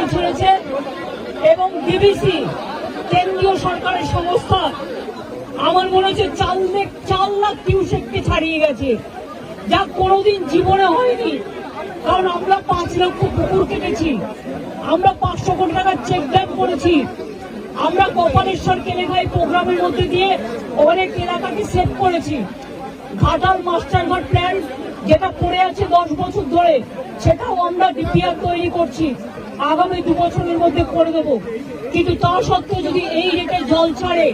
জল ছেড়েছে এবং বিবিসি কেন্দ্রীয় সরকারের সংস্থা, আমার মনে হচ্ছে চার লাখ চার লাখ কিউসেককে ছাড়িয়ে গেছে। যা কোনোদিন জীবনে হয়নি, কারণ আমরা পাঁচ লক্ষ পুকুর কেটেছি, আমরা পাঁচশো কোটি টাকার চেক ড্যাম করেছি। আমরা গোপালেশ্বর কেলেঘাই প্রোগ্রামের মধ্যে দিয়ে অনেক এলাকাকে সেভ করেছি। ঘাটাল মাস্টার ঘাট প্ল্যান যেটা পড়ে আছে দশ বছর ধরে, সেটাও আমরা ডিপিআর তৈরি করছি। আগামী দু বছরের মধ্যে করে দেবো। কিন্তু তা সত্ত্বেও যদি এই রেটে জল ছাড়ে,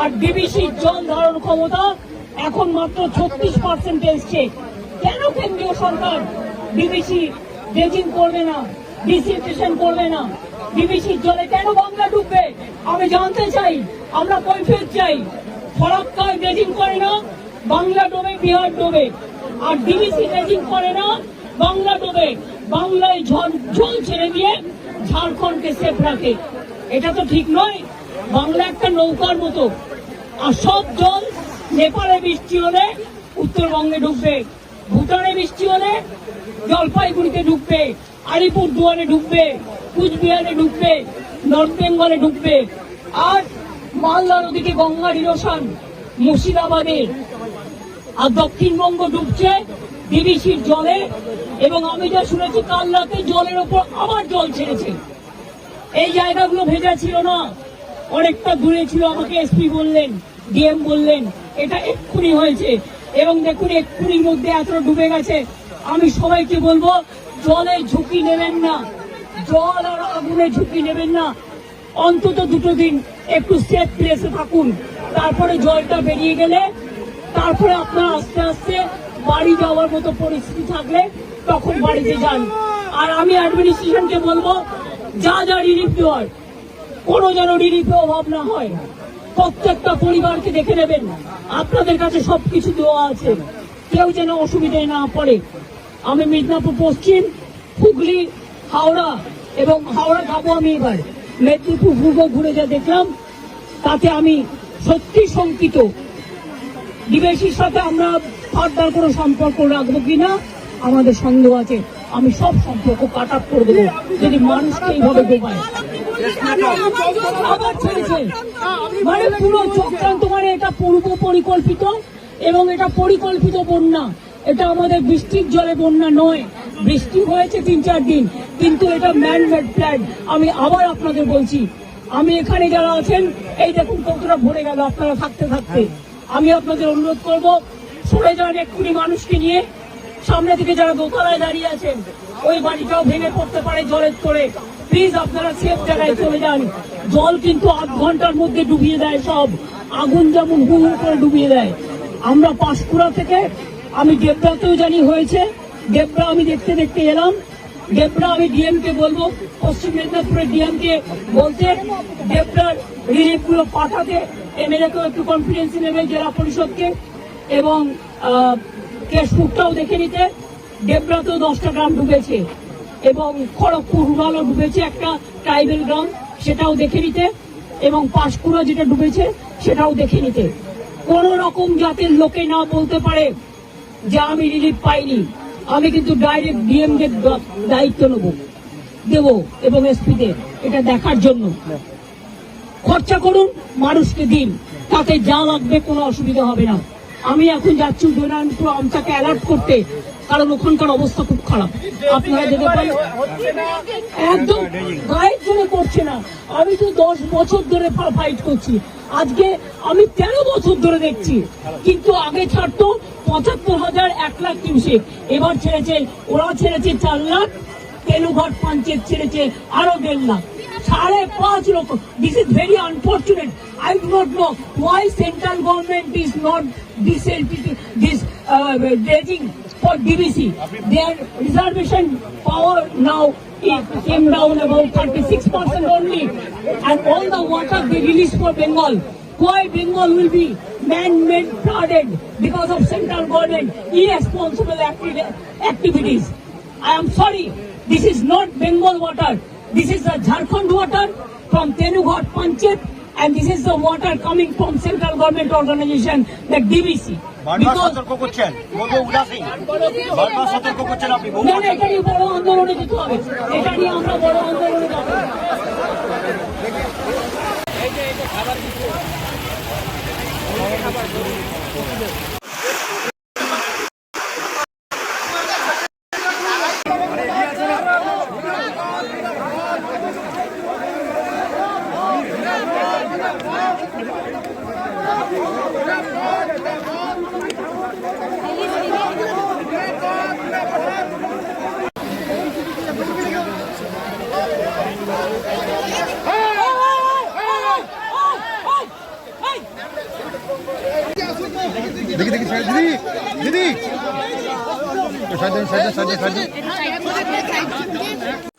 আর ডিবিসির জল ধারণ ক্ষমতা এখন মাত্র ছত্রিশ পার্সেন্ট এসছে, কেন কেন্দ্রীয় সরকার ডিবিসি ড্রেজিং করবে না ডিসিলটেশন করবে না? ডিবিসির জলে কেন বাংলা ডুববে? আমি জানতে চাই, আমরা কৈফিয়ত চাই। ফরাক্কায় ড্রেজিং করে না বাংলা ডোবে বিহার ডোবে আর ডিবিসি ড্রেজিং করে না, বাংলা ডোবে, বাংলায় জল জল ছেড়ে দিয়ে ঝাড়খণ্ডকে সেফ রাখে। এটা তো ঠিক নয়, বাংলা একটা নৌকার মতো। আর সব জল নেপালে বৃষ্টি হলে উত্তরবঙ্গে ঢুকবে ভুটানে বৃষ্টি হলে জলপাইগুড়িতে ঢুকবে আলিপুর দুয়ারে ঢুকবে কুচবিহারে ঢুকবে নর্থ বেঙ্গলে ঢুকবে আর মালদার ওদিকে গঙ্গা ইরোশন মুর্শিদাবাদে আর দক্ষিণবঙ্গ ডুবছে ডিবিসির জলে, এবং আমি যা শুনেছি, কাল রাতে জলের ওপর আবার জল ছেড়েছে। এই জায়গাগুলো ভেজা ছিল না। অনেকটা দূরে ছিল, আমাকে এসপি বললেন, ডিএম বললেন, এটা এক্ষুনি হয়েছে। এবং দেখুন, এক্ষুনির মধ্যে এত ডুবে গেছে। আমি সবাইকে বলব, জলে ঝুঁকি নেবেন না। জল আর আগুনে ঝুঁকি নেবেন না। অন্তত দুটো দিন একটু সেফ প্লেসে থাকুন। তারপরে জলটা বেরিয়ে গেলে তারপরে আপনার আস্তে আস্তে বাড়ি যাওয়ার মতো পরিস্থিতি থাকলে তখন বাড়িতে যান। আর আমি অ্যাডমিনিস্ট্রেশনকে বলব, যা যা রিলিফ দেওয়ার, কোনো যেন রিলিফে অভাব না হয়। প্রত্যেকটা পরিবারকে দেখে নেবেন। আপনাদের কাছে সবকিছু দেওয়া আছে। কেউ যেন অসুবিধায় না পড়ে। আমি মিদনাপুর পশ্চিম, হুগলি, হাওড়া এবং হাওড়া যাব আমি এবার। মেদিনীপুর, পূর্ব ঘুরে যা দেখলাম, তাতে আমি সত্যি শঙ্কিত। ডিবেশির সাথে আমরা ফার্দার কোনো সম্পর্ক রাখব কিনা? আমাদের সন্দেহ আছে। আমি সব সম্পর্ক কাট আপ করে দেবো। যদি মানুষকে এইভাবে ডোবায় মানে পুরো চক্রান্ত মানে এটা পূর্ব পরিকল্পিত এবং এটা পরিকল্পিত বন্যা। এটা আমাদের বৃষ্টির জলে বন্যা নয়। বৃষ্টি হয়েছে তিন চার দিন, কিন্তু এটা ম্যান মেড প্ল্যান আমি আবার আপনাদের বলছি, আমি এখানে যারা আছেন, এই দেখুন কতটা ভরে গেল আপনারা থাকতে থাকতে। আমি আপনাদের অনুরোধ করব, সরে যান এক্ষুনি মানুষকে নিয়ে। সামনে থেকে যারা দোতলায় দাঁড়িয়ে আছেন, ওই বাড়িটাও ভেঙে পড়তে পারে জলের তোরে প্লিজ আপনারা সেফ জায়গায় চলে যান। জল কিন্তু আধ ঘণ্টার মধ্যে ডুবিয়ে দেয় সব। আগুন যেমন হু হু করে ডুবিয়ে দেয়। আমরা পাঁশকুড়া থেকে, আমি দেবরাতেও জানি হয়েছে। দেবরা আমি দেখতে দেখতে এলাম। দেবরা আমি ডিএম কে বলব, পশ্চিম মেদিনীপুরের ডিএম কে বলতে দেবরার রিলিফগুলো পাঠাতে এমএলএ কেও একটু কনফিডেন্স নেবে জেলা পরিষদকে এবং কেশপুরটাও দেখে নিতে। দেবরাতেও দশটা গ্রাম ডুবেছে এবং খড়গপুর রুরালও ডুবেছে একটা ট্রাইবেল গ্রাম সেটাও দেখে নিতে এবং পাঁশকুড়া যেটা ডুবেছে, সেটাও দেখে নিতে। কোন রকম জাতের লোকে না বলতে পারে যে আমি রিলিফ পাইনি। আমি কিন্তু ডাইরেক্ট ডিএম দায়িত্ব নেব, দেব এবং এসপি দের। এটা দেখার জন্য। খরচা করুন, মানুষকে দিন। তাতে যা লাগবে কোনো অসুবিধা হবে না। আমি এখন যাচ্ছি উদয়নারায়ণপুর, আমটাকে অ্যালার্ট করতে। কারণ ওখানকার অবস্থা খুব খারাপ। আপনারা যেতে পারেন। একদম গায়ের জন্য করছে না। আমি তো দশ বছর ধরে ফাইট করছি। আজকে আমি তেরো বছর ধরে দেখছি। কিন্তু আগে ছাড়তো পঁচাত্তর হাজার এক লাখ কিউসেক এবার ছেড়েছে ওরা ছেড়েছে চার লাখ। তেলুঘাট পঞ্চায়েত ছেড়েছে আরও দেড় লাখ। সাড়ে পাঁচ লক্ষ this is very unfortunate I do not know why central government is not this this dredging for DBC. Their reservation power now it came down about 36% only. And all the water they release for Bengal. Why Bengal will be man-made flooded because of central government irresponsible acti- activities. I am sorry, this is not Bengal water. This is the Jharkhand water from Tenughat Panchet and this is the water coming from central government organization, the. বারবার Because সতর্ক করছেন বহু উদাসীন বারবার সতর্ক করছেন আপনি বহু না, না, এটা নিয়ে বড় আন্দোলনে যেতে হবে এটা নিয়ে আমরা বড় আন্দোলনে যাব দেখি দেখি দিদি দিদি। সাইড দেন সাইড দেন সাইড দেন সাইড দেন